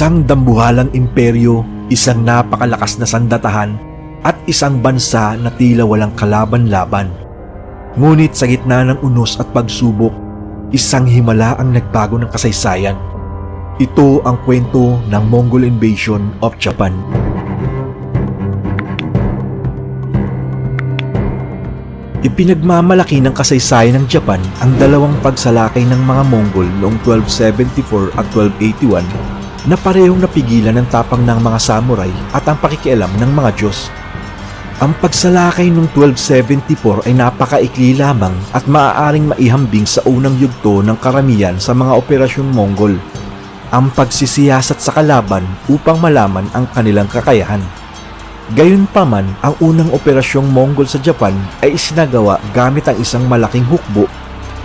Isang dambuhalang imperyo, isang napakalakas na sandatahan, at isang bansa na tila walang kalaban-laban. Ngunit sa gitna ng unos at pagsubok, isang himala ang nagbago ng kasaysayan. Ito ang kwento ng Mongol Invasion of Japan. Ipinagmamalaki ng kasaysayan ng Japan ang dalawang pagsalakay ng mga Mongol noong 1274 at 1281 na parehong napigilan ng tapang ng mga samurai at ang pakikialam ng mga Diyos. Ang pagsalakay noong 1274 ay napakaikli lamang at maaaring maihambing sa unang yugto ng karamihan sa mga operasyong Mongol. Ang pagsisiyasat sa kalaban upang malaman ang kanilang kakayahan. Gayunpaman, ang unang operasyong Mongol sa Japan ay isinagawa gamit ang isang malaking hukbo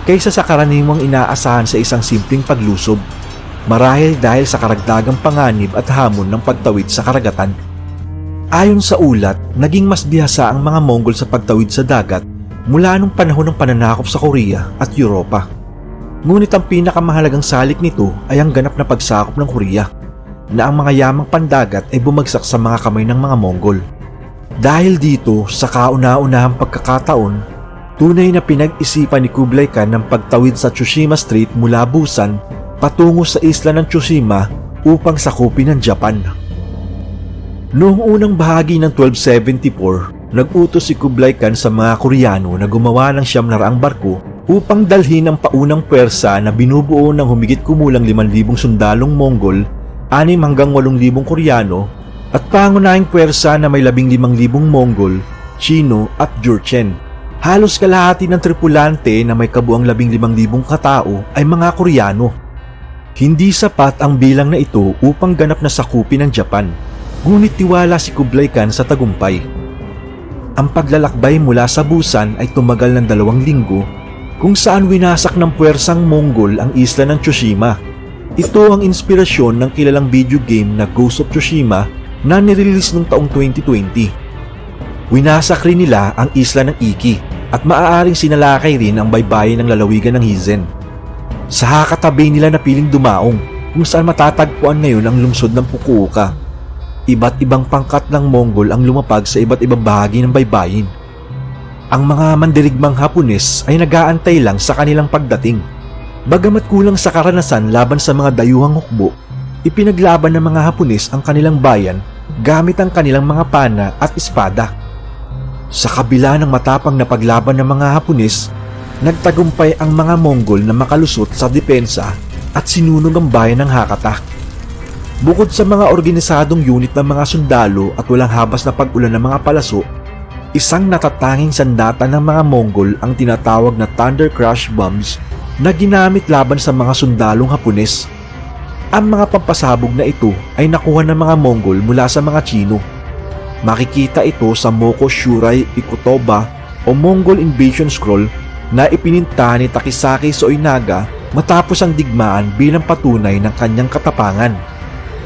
kaysa sa karaniwang inaasahan sa isang simpleng paglusob. Marahil dahil sa karagdagang panganib at hamon ng pagtawid sa karagatan. Ayon sa ulat, naging mas bihasa ang mga Mongol sa pagtawid sa dagat mula nung panahon ng pananakop sa Korea at Europa. Ngunit ang pinakamahalagang salik nito ay ang ganap na pagsakop ng Korea na ang mga yamang pandagat ay bumagsak sa mga kamay ng mga Mongol. Dahil dito sa kauna-unahang pagkakataon, tunay na pinag-isipan ni Kublai Khan ng pagtawid sa Tsushima Strait mula Busan patungo sa isla ng Tsushima upang sakupin ng Japan. Noong unang bahagi ng 1274, nag-utos si Kublai Khan sa mga Koreano na gumawa ng siyam na raang barko upang dalhin ang paunang pwersa na binubuo ng humigit kumulang 5,000 sundalong Mongol 6 hanggang 8,000 Koreano at pangunahing pwersa na may 15,000 Mongol, Chino at Jurchen. Halos kalahati ng tripulante na may kabuang 15,000 katao ay mga Koreano. Hindi sapat ang bilang na ito upang ganap na sakupin ng Japan, ngunit tiwala si Kublai Khan sa tagumpay. Ang paglalakbay mula sa Busan ay tumagal ng dalawang linggo kung saan winasak ng puwersang Mongol ang isla ng Tsushima ito ang inspirasyon ng kilalang video game na Ghost of Tsushima na nirelease noong taong 2020. Winasak rin nila ang isla ng Iki at maaaring sinalakay rin ang baybayin ng lalawigan ng Hizen. Sa hakatabi nila na piling dumaong kung saan matatagpuan ngayon ang lungsod ng Fukuoka. Iba't ibang pangkat ng Mongol ang lumapag sa iba't ibang bahagi ng baybayin. Ang mga mandirigmang Hapones ay nagaantay lang sa kanilang pagdating Bagamat kulang sa karanasan laban sa mga dayuhang hukbo, ipinaglaban ng mga Hapones ang kanilang bayan gamit ang kanilang mga pana at espada. Sa kabila ng matapang na paglaban ng mga Hapones, nagtagumpay ang mga Mongol na makalusot sa depensa at sinunog ang bayan ng Hakata. Bukod sa mga organisadong unit ng mga sundalo at walang habas na pag-ulan ng mga palaso, isang natatanging sandata ng mga Mongol ang tinatawag na Thunder Crush Bombs na ginamit laban sa mga sundalong Hapones. Ang mga pampasabog na ito ay nakuha ng mga Mongol mula sa mga Chino. Makikita ito sa Moko Shurai Ikutoba o Mongol Invasion Scroll na ipininta ni Takisaki Soinaga matapos ang digmaan bilang patunay ng kanyang katapangan.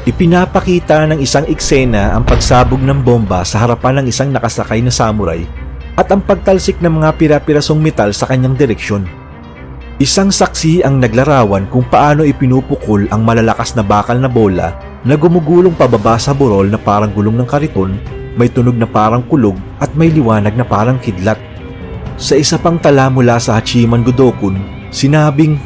Ipinapakita ng isang eksena ang pagsabog ng bomba sa harapan ng isang nakasakay na samurai at ang pagtalsik ng mga pira-pirasong metal sa kanyang direksyon. Isang saksi ang naglarawan kung paano ipinupukol ang malalakas na bakal na bola na gumugulong pababa sa burol na parang gulong ng kariton, may tunog na parang kulog at may liwanag na parang kidlat. Sa isa pang tala mula sa Hachiman Godokun, sinabing,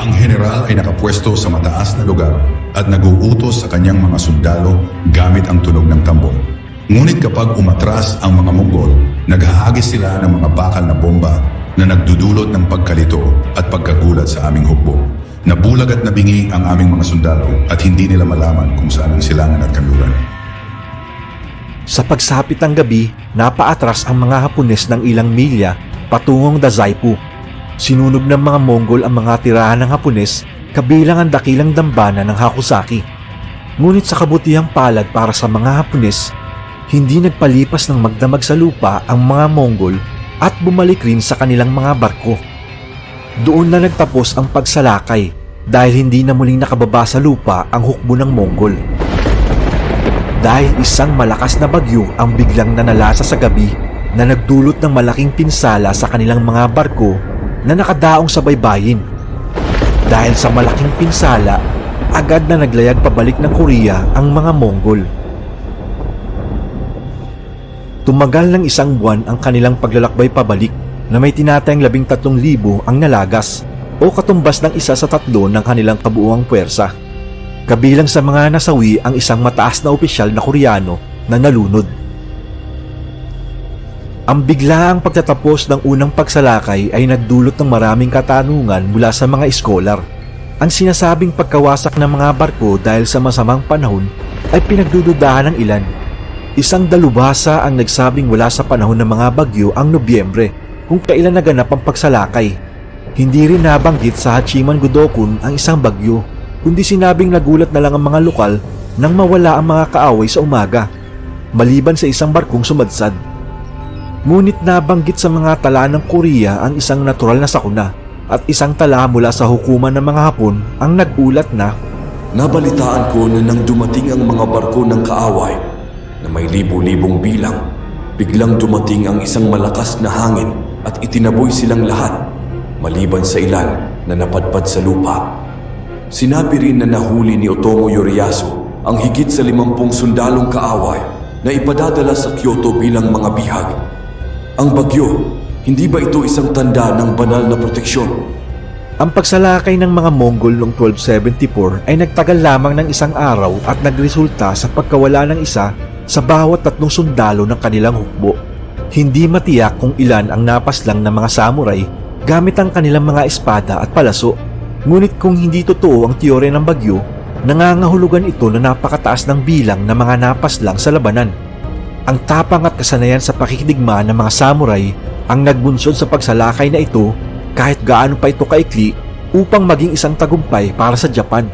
Ang general ay nakapwesto sa mataas na lugar at naguutos sa kanyang mga sundalo gamit ang tunog ng tambong. Ngunit kapag umatras ang mga Mongol, naghahagis sila ng mga bakal na bomba na nagdudulot ng pagkalito at pagkagulat sa aming hukbo. Nabulag at nabingi ang aming mga sundalo at hindi nila malaman kung saan ang silangan at kanluran. Sa pagsapit ng gabi, napaatras ang mga Hapones ng ilang milya patungong Dazaipu. Sinunog ng mga Mongol ang mga tirahan ng Hapones kabilang ang dakilang dambana ng Hakusaki. Ngunit sa kabutihang palad para sa mga Hapones, hindi nagpalipas ng magdamag sa lupa ang mga Mongol at bumalik rin sa kanilang mga barko. Doon na nagtapos ang pagsalakay dahil hindi na muling nakababa sa lupa ang hukbo ng Mongol. Dahil isang malakas na bagyo ang biglang nanalasa sa gabi na nagdulot ng malaking pinsala sa kanilang mga barko na nakadaong sa baybayin. Dahil sa malaking pinsala, agad na naglayag pabalik ng Korea ang mga Mongol. Tumagal ng isang buwan ang kanilang paglalakbay pabalik na may tinatayang labing tatlong libo ang nalagas o katumbas ng isa sa tatlo ng kanilang kabuuang puwersa. Kabilang sa mga nasawi ang isang mataas na opisyal na Koreano na nalunod. Ang biglaang pagtatapos ng unang pagsalakay ay nagdulot ng maraming katanungan mula sa mga iskolar. Ang sinasabing pagkawasak ng mga barko dahil sa masamang panahon ay pinagdududahan ng ilan. Isang dalubhasa ang nagsabing wala sa panahon ng mga bagyo ang Nobyembre kung kailan naganap ang pagsalakay. Hindi rin nabanggit sa Hachiman Godokun ang isang bagyo, kundi sinabing nagulat na lang ang mga lokal nang mawala ang mga kaaway sa umaga, maliban sa isang barkong sumadsad. Ngunit nabanggit sa mga tala ng Korea ang isang natural na sakuna at isang tala mula sa hukuman ng mga Hapon ang nagulat na Nabalitaan ko na nang dumating ang mga barko ng kaaway na may libo-libong bilang, biglang dumating ang isang malakas na hangin at itinaboy silang lahat, maliban sa ilan na napadpad sa lupa. Sinabi rin na nahuli ni Otomo Yoriyasu ang higit sa limampung sundalong kaaway na ipadadala sa Kyoto bilang mga bihag. Ang bagyo, hindi ba ito isang tanda ng banal na proteksyon? Ang pagsalakay ng mga Mongol noong 1274 ay nagtagal lamang ng isang araw at nagresulta sa pagkawala ng isa sa bawat tatlong sundalo ng kanilang hukbo. Hindi matiyak kung ilan ang napaslang ng mga samurai gamit ang kanilang mga espada at palaso. Ngunit kung hindi totoo ang teorya ng bagyo, nangangahulugan ito na napakataas ng bilang ng mga napaslang sa labanan. Ang tapang at kasanayan sa pakikidigma ng mga samurai ang nagbunsod sa pagsalakay na ito kahit gaano pa ito kaikli upang maging isang tagumpay para sa Japan.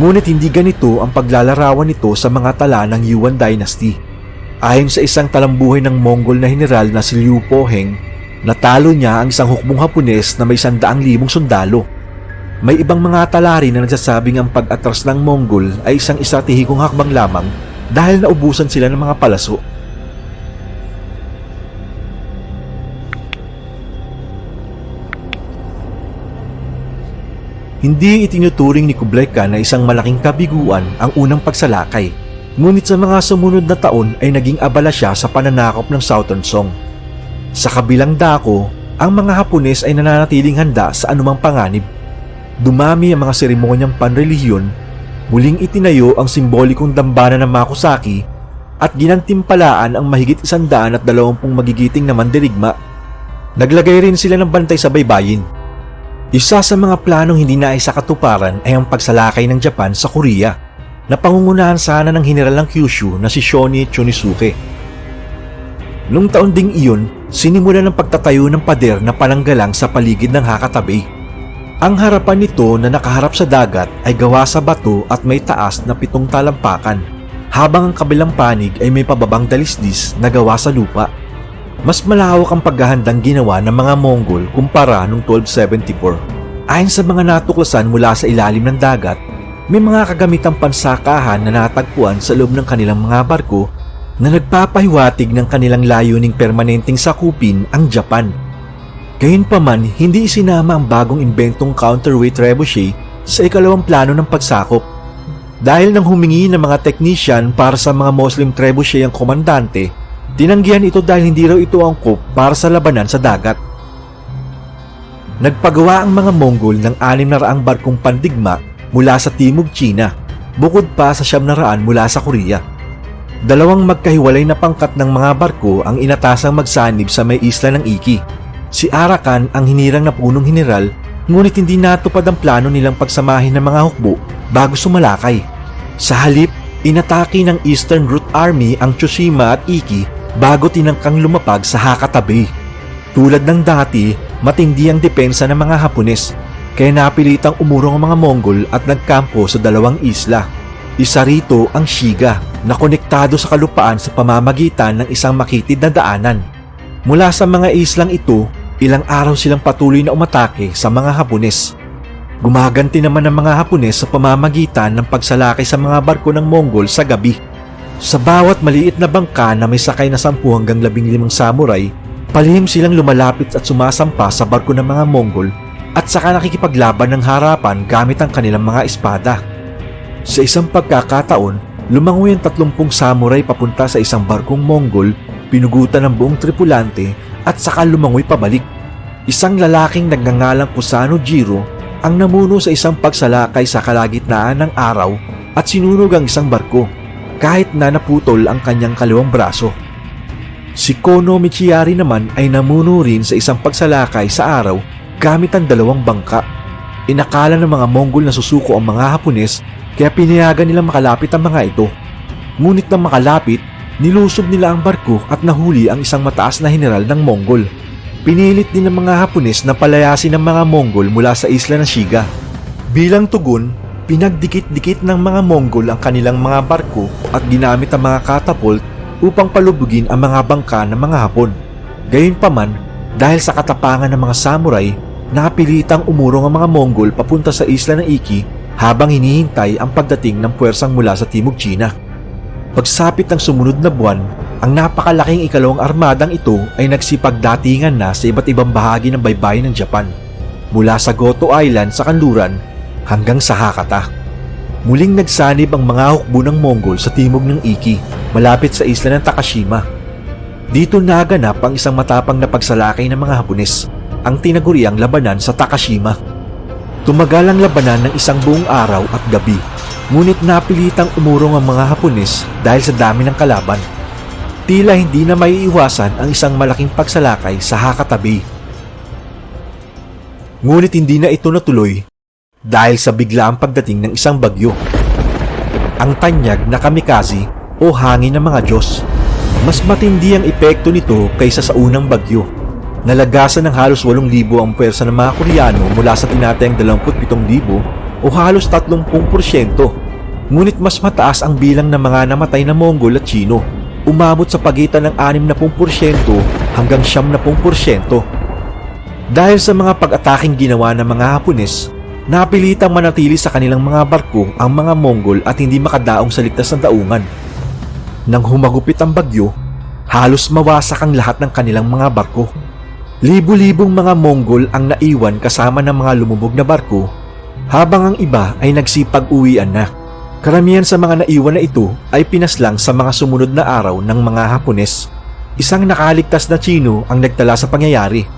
Ngunit hindi ganito ang paglalarawan nito sa mga tala ng Yuan Dynasty. Ayon sa isang talambuhay ng Mongol na general na si Liu Poheng, natalo niya ang isang hukbong Hapones na may sandaang libong sundalo. May ibang mga tala rin na nagsasabing ang pag-atras ng Mongol ay isang estratehikong hakbang lamang dahil naubusan sila ng mga palaso Hindi itinuturing ni Kublai Khan na isang malaking kabiguan ang unang pagsalakay. Ngunit sa mga sumunod na taon ay naging abala siya sa pananakop ng Southern Song. Sa kabilang dako, ang mga Hapones ay nananatiling handa sa anumang panganib. Dumami ang mga seremonyang panrelihiyon, muling itinayo ang simbolikong dambana ng Makusaki at ginantimpalaan ang mahigit isandaan at dalawampung magigiting na mandirigma. Naglagay rin sila ng bantay sa baybayin isa sa mga planong hindi naisa katuparan ay ang pagsalakay ng Japan sa Korea na pangungunahan sana ng general ng Kyushu na si Shoni Chunisuke. Noong taon ding iyon, sinimula ng pagtatayo ng pader na pananggalang sa paligid ng Hakatabe. Ang harapan nito na nakaharap sa dagat ay gawa sa bato at may taas na pitong talampakan, habang ang kabilang panig ay may pababang dalisdis na gawa sa lupa. Mas malawak ang paghahandang ginawa ng mga Mongol kumpara noong 1274. Ayon sa mga natuklasan mula sa ilalim ng dagat, may mga kagamitang pansakahan na natagpuan sa loob ng kanilang mga barko na nagpapahiwatig ng kanilang layuning permanenteng sakupin ang Japan. Gayunpaman, hindi isinama ang bagong inventong counterweight trebuchet sa ikalawang plano ng pagsakop. Dahil nang humingi ng mga technician para sa mga Muslim trebuchet ang komandante, Tinanggihan ito dahil hindi raw ito angkop para sa labanan sa dagat. Nagpagawa ang mga Mongol ng anim na raang barkong pandigma mula sa Timog China, bukod pa sa siyam na raan mula sa Korea. Dalawang magkahiwalay na pangkat ng mga barko ang inatasang magsanib sa may isla ng Iki. Si Arakan ang hinirang na punong general ngunit hindi natupad ang plano nilang pagsamahin ng mga hukbo bago sumalakay. Sa halip, inatake ng Eastern Route Army ang Tsushima at Iki bago tinangkang lumapag sa Hakatabe. Tulad ng dati, matindi ang depensa ng mga Hapones, kaya napilitang umurong ang mga Mongol at nagkampo sa dalawang isla. Isa rito ang Shiga na konektado sa kalupaan sa pamamagitan ng isang makitid na daanan. Mula sa mga islang ito, ilang araw silang patuloy na umatake sa mga Hapones. Gumaganti naman ang mga Hapones sa pamamagitan ng pagsalakay sa mga barko ng Mongol sa gabi. Sa bawat maliit na bangka na may sakay na 10 hanggang 15 samurai, palihim silang lumalapit at sumasampa sa barko ng mga Mongol at saka nakikipaglaban ng harapan gamit ang kanilang mga espada. Sa isang pagkakataon, lumangoy ang 30 samurai papunta sa isang barkong Mongol, pinugutan ng buong tripulante at saka lumangoy pabalik. Isang lalaking nagngangalang Kusano Jiro ang namuno sa isang pagsalakay sa kalagitnaan ng araw at sinunog ang isang barko kahit na naputol ang kanyang kaliwang braso. Si Kono Michiyari naman ay namuno rin sa isang pagsalakay sa araw gamit ang dalawang bangka. Inakala ng mga Mongol na susuko ang mga Hapones kaya pinayagan nilang makalapit ang mga ito. Ngunit nang makalapit, nilusob nila ang barko at nahuli ang isang mataas na general ng Mongol. Pinilit din ng mga Hapones na palayasin ng mga Mongol mula sa isla ng Shiga. Bilang tugon, pinagdikit-dikit ng mga Mongol ang kanilang mga barko at ginamit ang mga katapult upang palubugin ang mga bangka ng mga Hapon. Gayunpaman, dahil sa katapangan ng mga samurai, napilitang umurong ang mga Mongol papunta sa isla ng Iki habang hinihintay ang pagdating ng puwersang mula sa Timog China. Pagsapit ng sumunod na buwan, ang napakalaking ikalawang armadang ito ay nagsipagdatingan na sa iba't ibang bahagi ng baybayin ng Japan, mula sa Goto Island sa kanluran hanggang sa Hakata. Muling nagsanib ang mga hukbo ng Mongol sa timog ng Iki, malapit sa isla ng Takashima. Dito naganap ang isang matapang na pagsalakay ng mga Hapones, ang tinaguriang labanan sa Takashima. Tumagal ang labanan ng isang buong araw at gabi, ngunit napilitang umurong ang mga Hapones dahil sa dami ng kalaban. Tila hindi na maiiwasan ang isang malaking pagsalakay sa Hakata Bay. Ngunit hindi na ito natuloy dahil sa biglaang pagdating ng isang bagyo. Ang tanyag na kamikaze o hangin ng mga Diyos. Mas matindi ang epekto nito kaysa sa unang bagyo. Nalagasan ng halos 8,000 ang pwersa ng mga Koreano mula sa tinatayang 27,000 o halos 30%. Ngunit mas mataas ang bilang ng mga namatay na Mongol at Chino. Umabot sa pagitan ng 60% hanggang 70%. Dahil sa mga pag-ataking ginawa ng mga Hapones, napilitang manatili sa kanilang mga barko ang mga Mongol at hindi makadaong sa ligtas na daungan. Nang humagupit ang bagyo, halos mawasak ang lahat ng kanilang mga barko. Libo-libong mga Mongol ang naiwan kasama ng mga lumubog na barko, habang ang iba ay nagsipag-uwian na. Karamihan sa mga naiwan na ito ay pinaslang sa mga sumunod na araw ng mga Hapones. Isang nakaligtas na Chino ang nagtala sa pangyayari.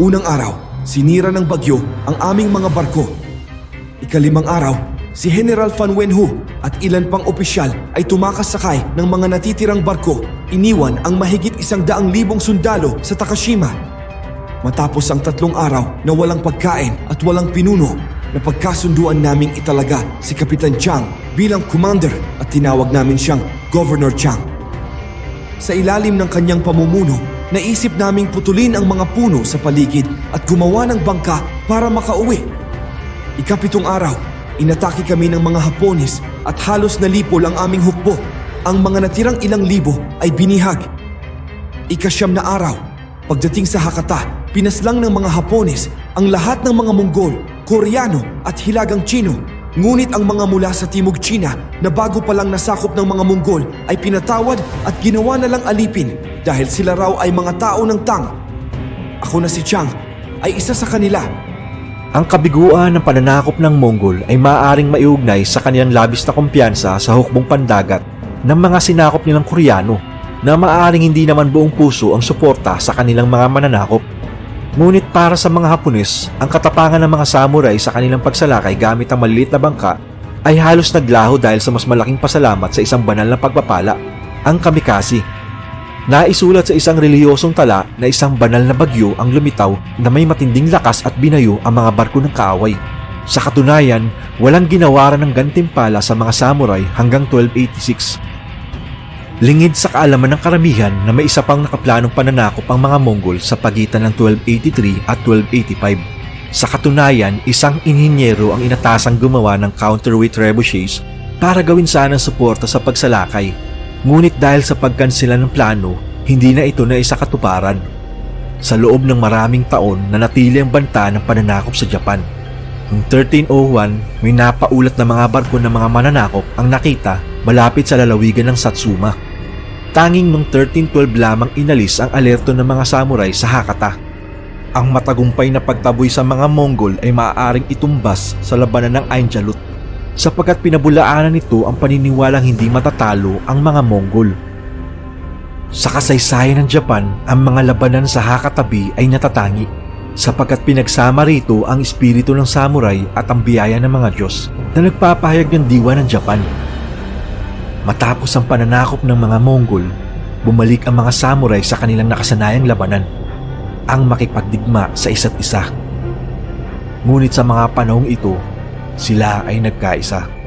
Unang araw, sinira ng bagyo ang aming mga barko. Ikalimang araw, si General Fan Wenhu at ilan pang opisyal ay tumakas sakay ng mga natitirang barko. Iniwan ang mahigit isang daang libong sundalo sa Takashima. Matapos ang tatlong araw na walang pagkain at walang pinuno, napagkasunduan naming italaga si Kapitan Chang bilang commander at tinawag namin siyang Governor Chang. Sa ilalim ng kanyang pamumuno, naisip naming putulin ang mga puno sa paligid at gumawa ng bangka para makauwi. Ikapitong araw, inatake kami ng mga Hapones at halos nalipol ang aming hukbo. Ang mga natirang ilang libo ay binihag. Ikasyam na araw, pagdating sa Hakata, pinaslang ng mga Hapones ang lahat ng mga Mongol, Koreano at Hilagang Chino. Ngunit ang mga mula sa Timog China na bago pa lang nasakop ng mga Mongol ay pinatawad at ginawa na lang alipin dahil sila raw ay mga tao ng Tang. Ako na si Chang ay isa sa kanila Ang kabiguan ng pananakop ng Mongol ay maaaring maiugnay sa kanilang labis na kumpiyansa sa hukbong pandagat ng mga sinakop nilang Koreano na maaaring hindi naman buong puso ang suporta sa kanilang mga mananakop. Ngunit para sa mga Hapones, ang katapangan ng mga samurai sa kanilang pagsalakay gamit ang maliliit na bangka ay halos naglaho dahil sa mas malaking pasalamat sa isang banal na pagpapala, ang kamikaze. Naisulat sa isang relihiyosong tala na isang banal na bagyo ang lumitaw na may matinding lakas at binayo ang mga barko ng kaaway. Sa katunayan, walang ginawaran ng gantimpala sa mga samurai hanggang 1286. Lingid sa kaalaman ng karamihan na may isa pang nakaplanong pananakop ang mga Mongol sa pagitan ng 1283 at 1285. Sa katunayan, isang inhinyero ang inatasang gumawa ng counterweight trebuchets para gawin sanang suporta sa pagsalakay. Ngunit dahil sa pagkansela ng plano, hindi na ito na isa katuparan. Sa loob ng maraming taon na natili ang banta ng pananakop sa Japan. Noong 1301, may napaulat na mga barko ng mga mananakop ang nakita malapit sa lalawigan ng Satsuma. Tanging noong 1312 lamang inalis ang alerto ng mga samurai sa Hakata. Ang matagumpay na pagtaboy sa mga Mongol ay maaaring itumbas sa labanan ng Ainjalut sapagkat pinabulaanan nito ang paniniwalang hindi matatalo ang mga Mongol. Sa kasaysayan ng Japan, ang mga labanan sa Hakatabi ay natatangi sapagkat pinagsama rito ang espiritu ng samurai at ang biyaya ng mga Diyos na nagpapahayag ng diwa ng Japan. Matapos ang pananakop ng mga Mongol, bumalik ang mga samurai sa kanilang nakasanayang labanan, ang makipagdigma sa isa't isa. Ngunit sa mga panahong ito, sila ay nagkaisa.